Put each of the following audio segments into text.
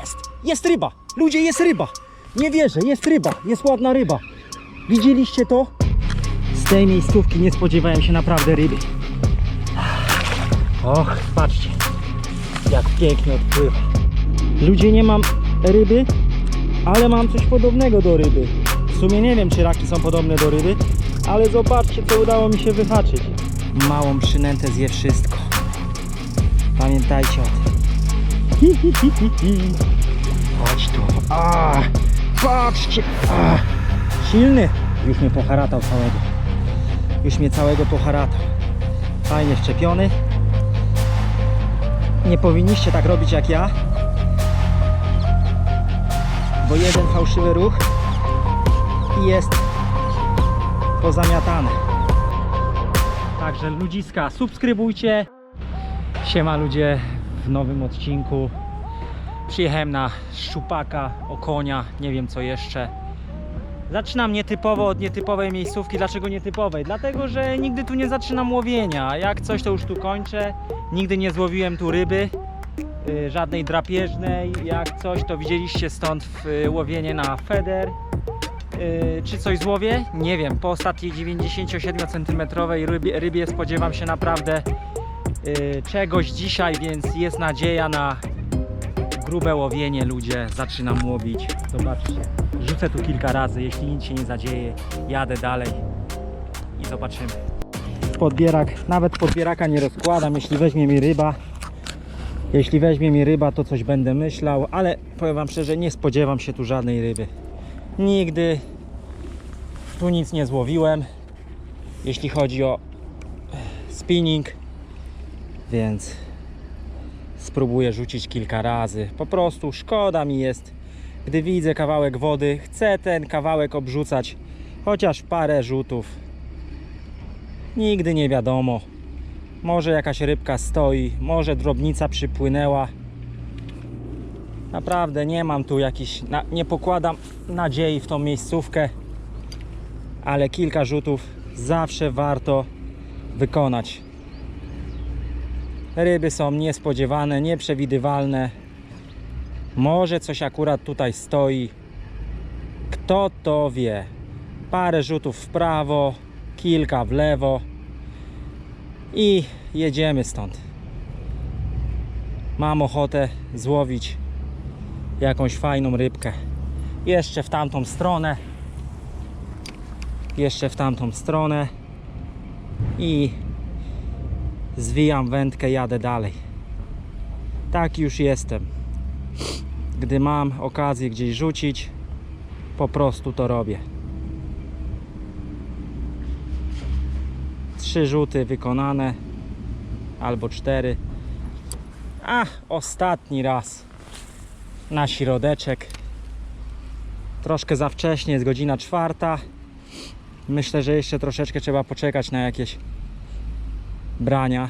Jest! Jest ryba! Ludzie, jest ryba! Nie wierzę, jest ryba, jest ładna ryba. Widzieliście to? Z tej miejscówki nie spodziewałem się naprawdę ryby. Och, patrzcie, jak pięknie odpływa. Ludzie, nie mam ryby, ale mam coś podobnego do ryby. W sumie nie wiem, czy raki są podobne do ryby, ale zobaczcie, co udało mi się wyhaczyć. Małą przynętę zje wszystko. Pamiętajcie o tym. Chodź tu. A, patrzcie. A, silny. Już mnie poharatał całego. Już mnie całego poharatał. Fajnie szczepiony. Nie powinniście tak robić jak ja. Bo jeden fałszywy ruch i jest pozamiatane. Także ludziska, subskrybujcie. Siema ludzie w nowym odcinku. Przyjechałem na szczupaka, okonia, nie wiem co jeszcze. Zaczynam nietypowo od nietypowej miejscówki. Dlaczego nietypowej? Dlatego, że nigdy tu nie zaczynam łowienia. Jak coś, to już tu kończę. Nigdy nie złowiłem tu ryby, y, żadnej drapieżnej. Jak coś, to widzieliście stąd w, y, łowienie na feder. Y, czy coś złowię? Nie wiem. Po ostatniej 97 cm rybie, rybie spodziewam się naprawdę czegoś dzisiaj, więc jest nadzieja na grube łowienie ludzie. Zaczynam łowić. Zobaczcie. Rzucę tu kilka razy, jeśli nic się nie zadzieje, jadę dalej i zobaczymy. Podbierak, nawet podbieraka nie rozkładam, jeśli weźmie mi ryba. Jeśli weźmie mi ryba, to coś będę myślał, ale powiem wam szczerze, nie spodziewam się tu żadnej ryby. Nigdy tu nic nie złowiłem, jeśli chodzi o spinning, więc spróbuję rzucić kilka razy. Po prostu szkoda mi jest, gdy widzę kawałek wody, chcę ten kawałek obrzucać, chociaż parę rzutów. Nigdy nie wiadomo. Może jakaś rybka stoi, może drobnica przypłynęła. Naprawdę nie mam tu jakiś, nie pokładam nadziei w tą miejscówkę, ale kilka rzutów zawsze warto wykonać. Ryby są niespodziewane, nieprzewidywalne. Może coś akurat tutaj stoi. Kto to wie? Parę rzutów w prawo, kilka w lewo i jedziemy stąd. Mam ochotę złowić jakąś fajną rybkę. Jeszcze w tamtą stronę. Jeszcze w tamtą stronę. I zwijam wędkę, jadę dalej. Tak już jestem. Gdy mam okazję gdzieś rzucić, po prostu to robię. Trzy rzuty wykonane, albo cztery. A, ostatni raz na środeczek. Troszkę za wcześnie, jest godzina czwarta. Myślę, że jeszcze troszeczkę trzeba poczekać na jakieś brania.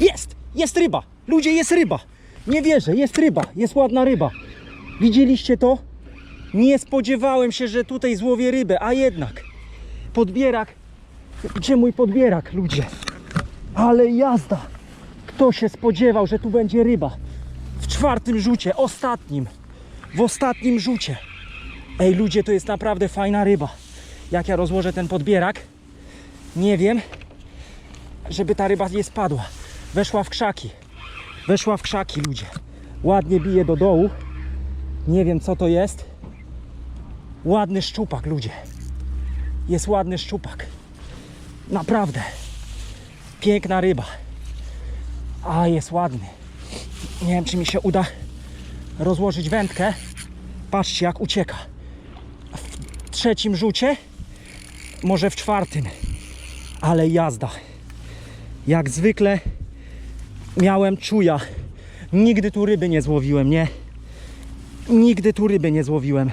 Jest! Jest ryba! Ludzie, jest ryba! Nie wierzę, jest ryba, jest ładna ryba. Widzieliście to? Nie spodziewałem się, że tutaj złowię rybę, a jednak podbierak. Gdzie mój podbierak, ludzie? Ale jazda! Kto się spodziewał, że tu będzie ryba? W czwartym rzucie, ostatnim. W ostatnim rzucie. Ej, ludzie, to jest naprawdę fajna ryba. Jak ja rozłożę ten podbierak, nie wiem, żeby ta ryba nie spadła. Weszła w krzaki. Weszła w krzaki, ludzie. Ładnie bije do dołu. Nie wiem, co to jest. Ładny szczupak, ludzie. Jest ładny szczupak. Naprawdę. Piękna ryba. A, jest ładny. Nie wiem, czy mi się uda rozłożyć wędkę. Patrzcie, jak ucieka. W trzecim rzucie, może w czwartym. Ale jazda. Jak zwykle miałem czuja. Nigdy tu ryby nie złowiłem, nie? Nigdy tu ryby nie złowiłem.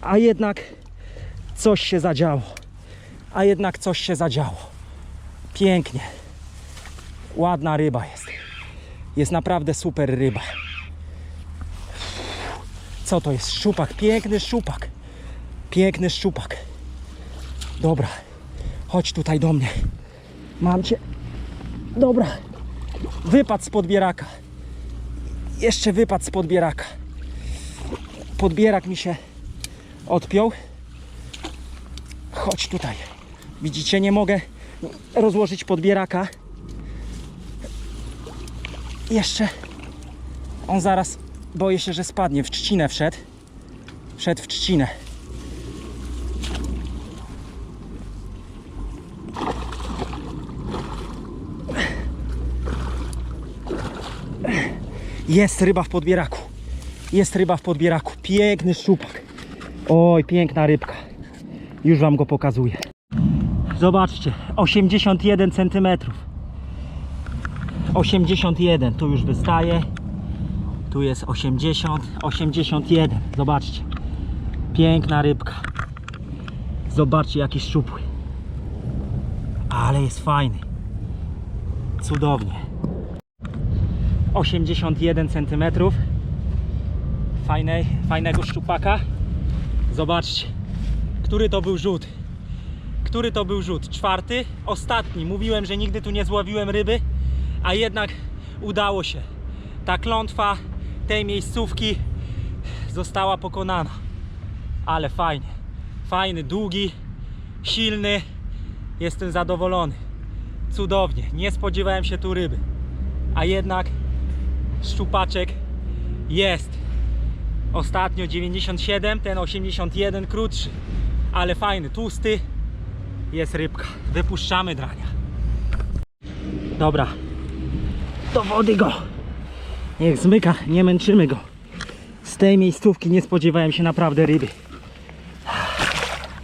A jednak coś się zadziało. A jednak coś się zadziało. Pięknie. Ładna ryba jest. Jest naprawdę super ryba. Co to jest? Szczupak. Piękny szczupak. Piękny szczupak. Dobra. Chodź tutaj do mnie. Mam cię. Dobra. Wypad z podbieraka. Jeszcze wypadł z podbieraka. Podbierak mi się odpiął. Chodź tutaj. Widzicie, nie mogę rozłożyć podbieraka. Jeszcze. On zaraz, boję się, że spadnie. W trzcinę wszedł. Wszedł w trzcinę. Jest ryba w podbieraku. Jest ryba w podbieraku. Piękny szczupak. Oj, piękna rybka. Już wam go pokazuję. Zobaczcie, 81 cm. 81, tu już wystaje. Tu jest 80, 81. Zobaczcie. Piękna rybka. Zobaczcie jaki szczupły. Ale jest fajny. Cudownie. 81 cm. Fajnej, fajnego szczupaka. Zobaczcie, który to był rzut. Który to był rzut? Czwarty, ostatni. Mówiłem, że nigdy tu nie złowiłem ryby, a jednak udało się. Ta klątwa tej miejscówki została pokonana. Ale fajnie. Fajny, długi, silny. Jestem zadowolony. Cudownie. Nie spodziewałem się tu ryby. A jednak szczupaczek jest. Ostatnio 97, ten 81 krótszy, ale fajny, tłusty. Jest rybka. Wypuszczamy drania. Dobra. Do wody go. Niech zmyka, nie męczymy go. Z tej miejscówki nie spodziewałem się naprawdę ryby.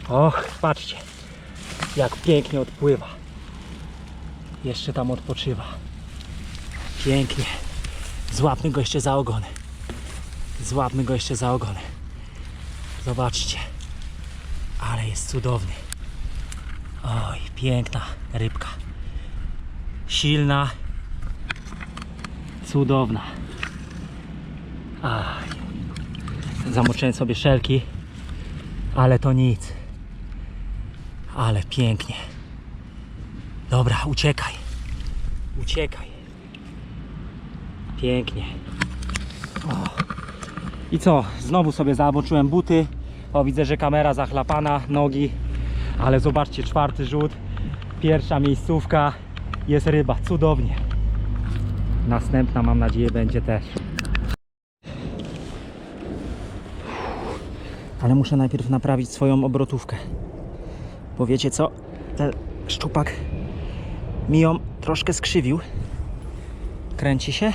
Och, patrzcie. Jak pięknie odpływa. Jeszcze tam odpoczywa. Pięknie. Złapmy go jeszcze za ogony. Złapmy go jeszcze za ogony. Zobaczcie. Ale jest cudowny. Oj, piękna rybka. Silna. Cudowna. Aj. Zamoczyłem sobie szelki, ale to nic. Ale pięknie. Dobra, uciekaj. Uciekaj. Pięknie. O. I co? Znowu sobie zamoczyłem buty. O, widzę, że kamera zachlapana, nogi. Ale zobaczcie, czwarty rzut. Pierwsza miejscówka. Jest ryba. Cudownie. Następna, mam nadzieję, będzie też. Ale muszę najpierw naprawić swoją obrotówkę. Bo wiecie co? Ten szczupak mi ją troszkę skrzywił. Kręci się?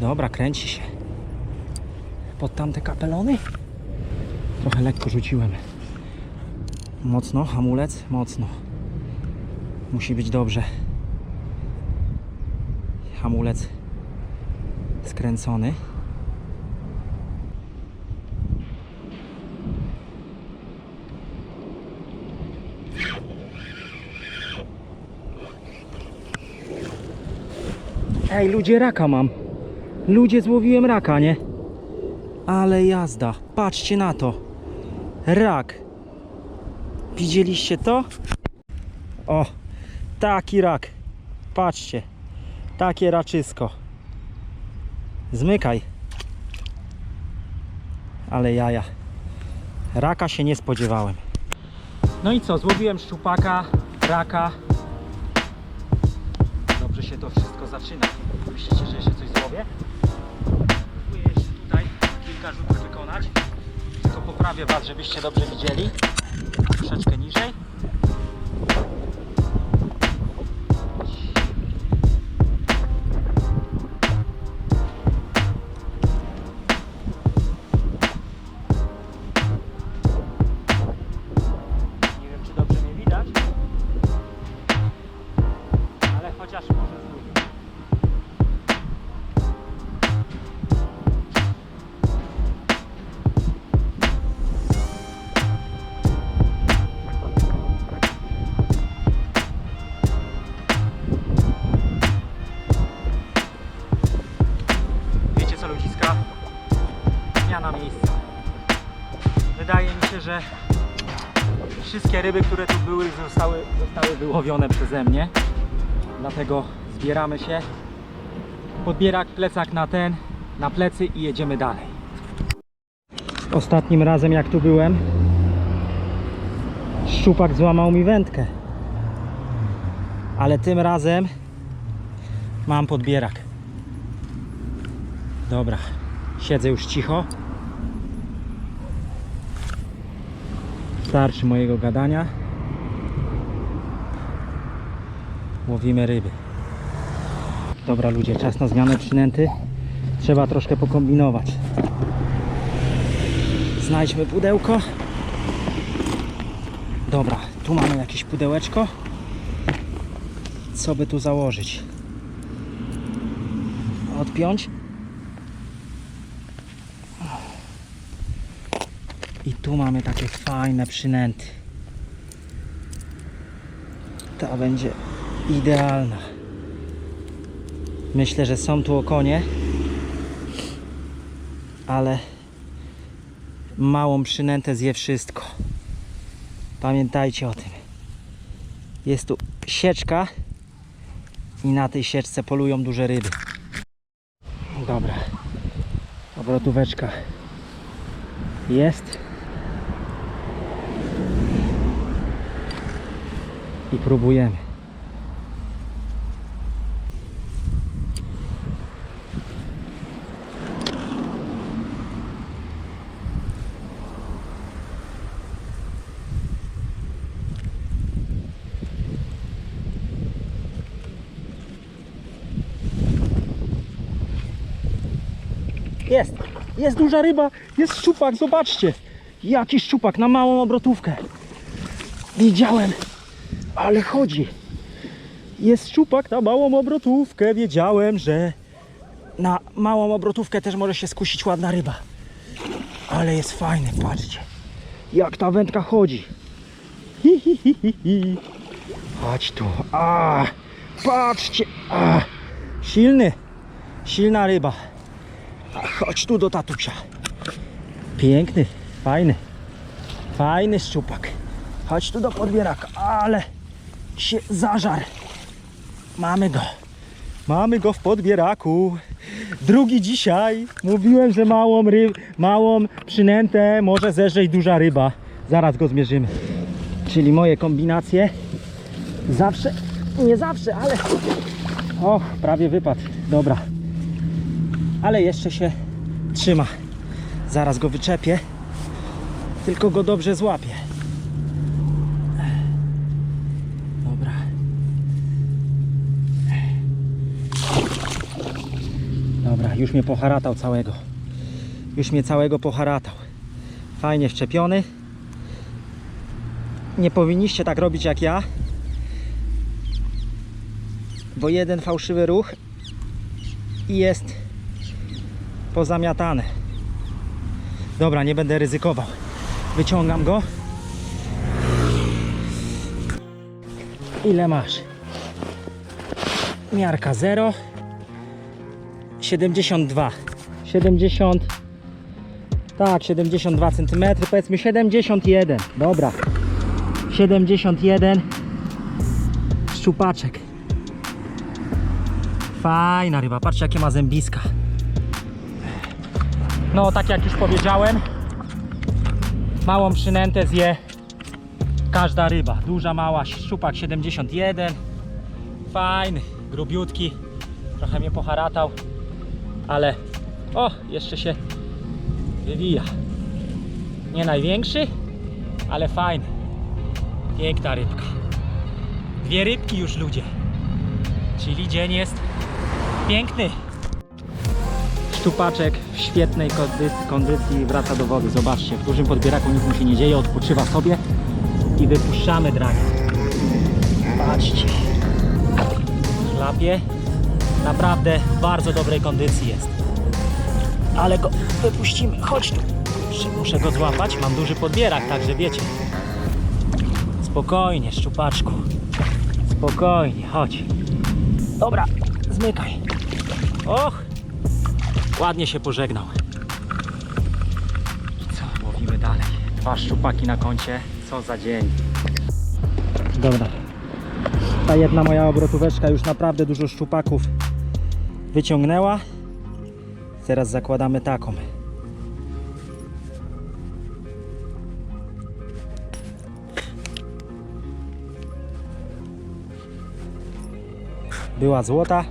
Dobra, kręci się. Pod tamte kapelony? Trochę lekko rzuciłem. Mocno, hamulec, mocno. Musi być dobrze. Hamulec skręcony. Ej, ludzie, raka mam. Ludzie, złowiłem raka, nie? Ale jazda. Patrzcie na to. Rak. Widzieliście to? O, taki rak. Patrzcie. Takie raczysko. Zmykaj. Ale jaja. Raka się nie spodziewałem. No i co? Złowiłem szczupaka, raka. Dobrze się to wszystko zaczyna. Myślicie, że jeszcze coś złowię? Kilka rzutów wykonać. Tylko poprawię Was, żebyście dobrze widzieli. Ryby, które tu były, zostały, zostały wyłowione przeze mnie. Dlatego zbieramy się. Podbierak, plecak na ten. na plecy i jedziemy dalej. Ostatnim razem jak tu byłem, szczupak złamał mi wędkę. Ale tym razem mam podbierak. Dobra, siedzę już cicho. Starczy mojego gadania. Łowimy ryby. Dobra ludzie, czas na zmianę przynęty. Trzeba troszkę pokombinować. Znajdźmy pudełko. Dobra, tu mamy jakieś pudełeczko. Co by tu założyć? Odpiąć. Tu mamy takie fajne przynęty. Ta będzie idealna. Myślę, że są tu okonie, ale małą przynętę zje wszystko. Pamiętajcie o tym. Jest tu sieczka i na tej sieczce polują duże ryby. Dobra. Obrotóweczka jest. I próbujemy. Jest, jest duża ryba, jest szczupak, zobaczcie. Jaki szczupak na małą obrotówkę. Wiedziałem, ale chodzi. Jest szczupak na małą obrotówkę. Wiedziałem, że na małą obrotówkę też może się skusić ładna ryba. Ale jest fajny, patrzcie. Jak ta wędka chodzi. Chodź tu. A, patrzcie. A, silny, silna ryba. A, Chodź tu do tatusia. Piękny, fajny. Fajny szczupak. Chodź tu do podbieraka, ale się zażar. Mamy go. Mamy go w podbieraku. Drugi dzisiaj. Mówiłem, że małą, ryb, małą przynętę może zeżreć duża ryba. Zaraz go zmierzymy. Czyli moje kombinacje zawsze, nie zawsze, ale och, prawie wypadł. Dobra. Ale jeszcze się trzyma. Zaraz go wyczepię. Tylko go dobrze złapię. Dobra. Dobra, już mnie poharatał całego. Już mnie całego poharatał. Fajnie wszczepiony. Nie powinniście tak robić jak ja. Bo jeden fałszywy ruch i jest pozamiatane. Dobra, nie będę ryzykował. Wyciągam go. Ile masz? Miarka 0 72 70 Tak, 72 cm, powiedzmy 71. Dobra. 71 szczupaczek. Fajna ryba, patrzcie jakie ma zębiska. No, tak jak już powiedziałem, małą przynętę zje każda ryba. Duża, mała, szczupak 71. Fajny, grubiutki. Trochę mnie poharatał, ale o, jeszcze się wywija. Nie największy, ale fajny. Piękna rybka. Dwie rybki już ludzie. Czyli dzień jest piękny. Szczupaczek w świetnej kondycji, wraca do wody. Zobaczcie, w dużym podbieraku nic mu się nie dzieje, odpoczywa sobie i wypuszczamy dragę. Patrzcie. Chlapie. Naprawdę w bardzo dobrej kondycji jest. Ale go wypuścimy. Chodź tu. Muszę- go złapać. Mam duży podbierak, także wiecie. Spokojnie, szczupaczku. Spokojnie, chodź. Dobra, zmykaj. Och, ładnie się pożegnał. I co, łowimy dalej. Dwa szczupaki na koncie. Co za dzień. Dobra. Ta jedna moja obrotóweczka już naprawdę dużo szczupaków wyciągnęła. teraz zakładamy taką. Była złota.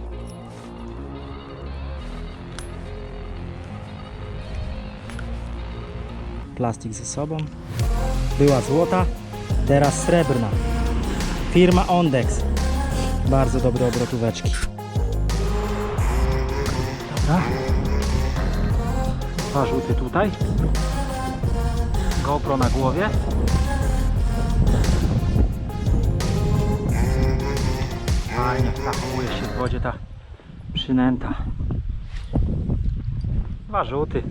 Plastik ze sobą. Była złota, teraz srebrna. Firma Ondex. Bardzo dobre obrotóweczki. Dobra. Dwa rzuty tutaj. GoPro na głowie. Fajnie zachowuje się w wodzie ta przynęta. Dwa rzuty.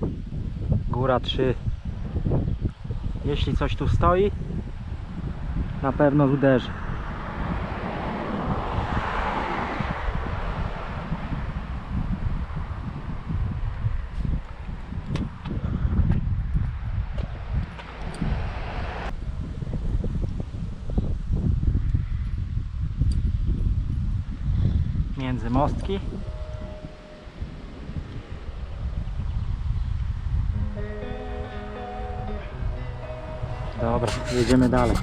Góra trzy. Jeśli coś tu stoi, na pewno uderzy. Między mostki. Dobra, jedziemy dalej.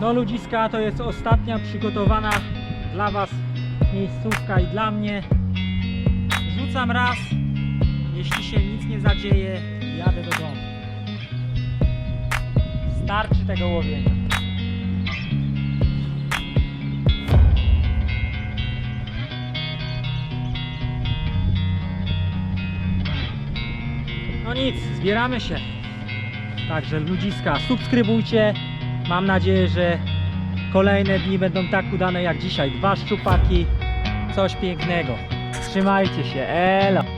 No ludziska, to jest ostatnia przygotowana dla Was miejscówka i dla mnie. Rzucam raz, jeśli się nic nie zadzieje, jadę do domu. Starczy tego łowienia. Nic, zbieramy się. Także ludziska, subskrybujcie. Mam nadzieję, że kolejne dni będą tak udane jak dzisiaj. Dwa szczupaki, coś pięknego. Trzymajcie się, elo!